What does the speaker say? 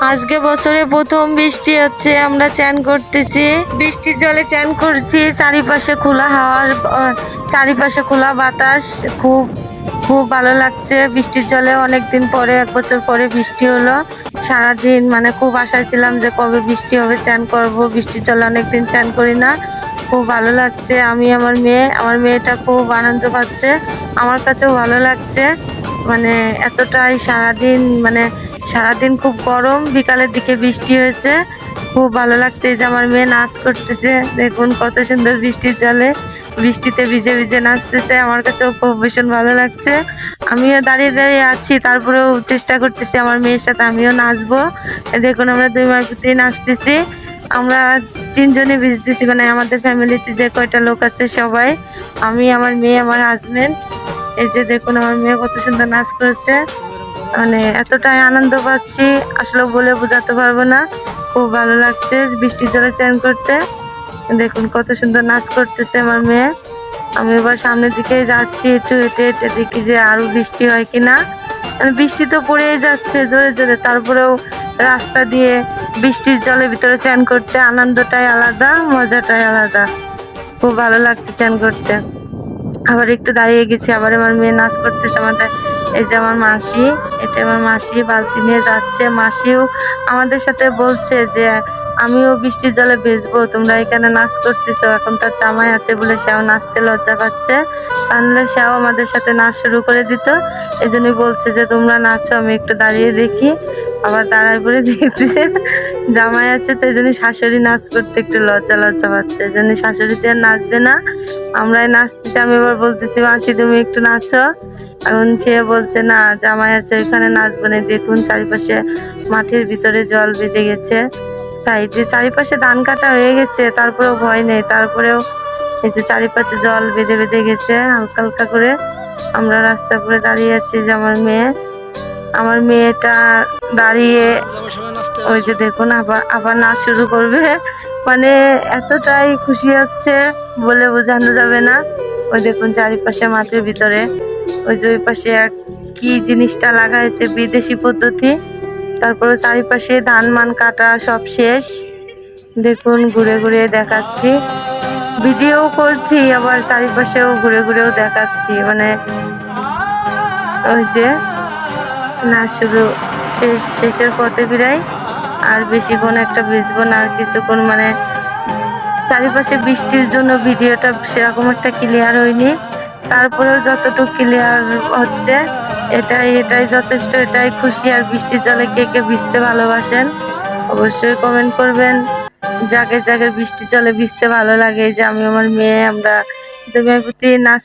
আজকে বছরে প্রথম বৃষ্টি হচ্ছে, আমরা চান করতেছি। বৃষ্টির জলে চান করছি, চারিপাশে খোলা হাওয়ার চারিপাশে খোলা বাতাস, খুব খুব ভালো লাগছে। বৃষ্টির জলে অনেক দিন পরে, এক বছর পরে বৃষ্টি হলো। সারাদিন মানে খুব আশায় ছিলাম যে কবে বৃষ্টি হবে, চান করব। বৃষ্টির জলে অনেকদিন চান করি না। খুব ভালো লাগছে। আমি আমার মেয়ে, আমার মেয়েটা খুব আনন্দ পাচ্ছে। আমার কাছেও ভালো লাগছে। মানে এতটাই সারাদিন মানে সারাদিন খুব গরম, বিকালের দিকে বৃষ্টি হয়েছে। খুব ভালো লাগছে এই যে আমার মেয়ে নাচ করতেছে। দেখুন কত সুন্দর বৃষ্টির জলে বৃষ্টিতে ভিজে ভিজে নাচতেছে। আমার কাছেও খুব ভীষণ ভালো লাগছে। আমিও দাঁড়িয়ে দাঁড়িয়ে আছি, তারপরেও চেষ্টা করতেছি আমার মেয়ের সাথে আমিও নাচবো। দেখুন আমরা দুই মাস নাচতেছি। আমরা তিনজনে ভিজতেছি মানে আমাদের ফ্যামিলিতে যে কয়টা লোক আছে সবাই। আমি, আমার মেয়ে, আমার হাজবেন্ড এই যে দেখুন আমার মেয়ে কত সুন্দর নাচ করছে। মানে এতটাই আনন্দ পাচ্ছি, আসলে বলে বোঝাতে পারব না। খুব ভালো লাগছে বৃষ্টির জলে চান করতে। দেখুন কত সুন্দর নাচ করতেছে আমার মেয়ে। আমি এবার সামনের দিকে যাচ্ছি, একটু হেঁটে হেঁটে দেখি যে আরও বৃষ্টি হয় কিনা। মানে বৃষ্টি তো পড়েই যাচ্ছে জোরে জোরে, তারপরেও রাস্তা দিয়ে বৃষ্টির জলের ভিতরে চান করতে আনন্দটাই আলাদা, মজাটাই আলাদা। খুব ভালো লাগছে চান করতে। আবার একটু দাঁড়িয়ে গেছি, আবার আমার মেয়ে নাচ করতেছে আমাদের এই যে আমার মাসি, এটা আমার মাসি বালতি নিয়ে যাচ্ছে। মাসিও আমাদের সাথে বলছে যে, আমিও বৃষ্টির জলে ভিজবো, তোমরা এখানে নাচ করতেছো, এখন তার জামাই আছে বলে সেও নাচতে লজ্জা পাচ্ছে। তাহলে সেও আমাদের সাথে নাচ শুরু করে দিত। এই জন্যই বলছে যে, তোমরা নাচো, আমি একটু দাঁড়িয়ে দেখি। আবার দাঁড়ায় পরে দেখছি জামাই আছে, তো এই জন্য শাশুড়ি নাচ করতে একটু লজ্জা লজ্জা পাচ্ছে। এই জন্য শাশুড়িতে নাচবে না। আমরাই নাচতে আমি এবার বলতেছি, মাসি, তুমি একটু নাচো। এখন সে বলছে, না, জামাই আছে ওইখানে নাচবো না। দেখুন, চারিপাশে মাঠের ভিতরে জল বেঁধে গেছে। তাই যে চারিপাশে ধান কাটা হয়ে গেছে, তারপরেও ভয় নেই। তারপরেও এই যে চারিপাশে জল বেঁধে বেঁধে গেছে, হালকা হালকা করে আমরা রাস্তা করে দাঁড়িয়ে আছি যে আমার মেয়ে। আমার মেয়েটা দাঁড়িয়ে ওই যে দেখুন, আবার আবার নাচ শুরু করবে। মানে এতটাই খুশি হচ্ছে বলে বোঝানো যাবে না। ওই দেখুন চারিপাশে মাঠের ভিতরে। ওই যে ওই পাশে এক কি জিনিসটা লাগা হয়েছে বিদেশি পদ্ধতি। তারপরে চারিপাশে ধান মান কাটা সব শেষ। দেখুন ঘুরে ঘুরে দেখাচ্ছি। ভিডিও করছি, আবার চারিপাশেও ঘুরে ঘুরেও দেখাচ্ছি। মানে ওই যে না শুরু শেষ, শেষের পথে বিরাই আর বেশিক্ষণ একটা ভিজবো না, আর কিছুক্ষণ মানে চারিপাশে বৃষ্টির জন্য ভিডিওটা সেরকম একটা ক্লিয়ার হয়নি। তারপরেও যতটুকু ক্লিয়ার হচ্ছে, এটাই এটাই যথেষ্ট, এটাই খুশি আর বৃষ্টির জলে কে কে ভিজতে ভালোবাসেন, অবশ্যই কমেন্ট করবেন। জাগে জাগে বৃষ্টির জলে ভিজতে ভালো লাগে। যে আমি আমার মেয়ে, আমরা দুমের প্রতি নাচ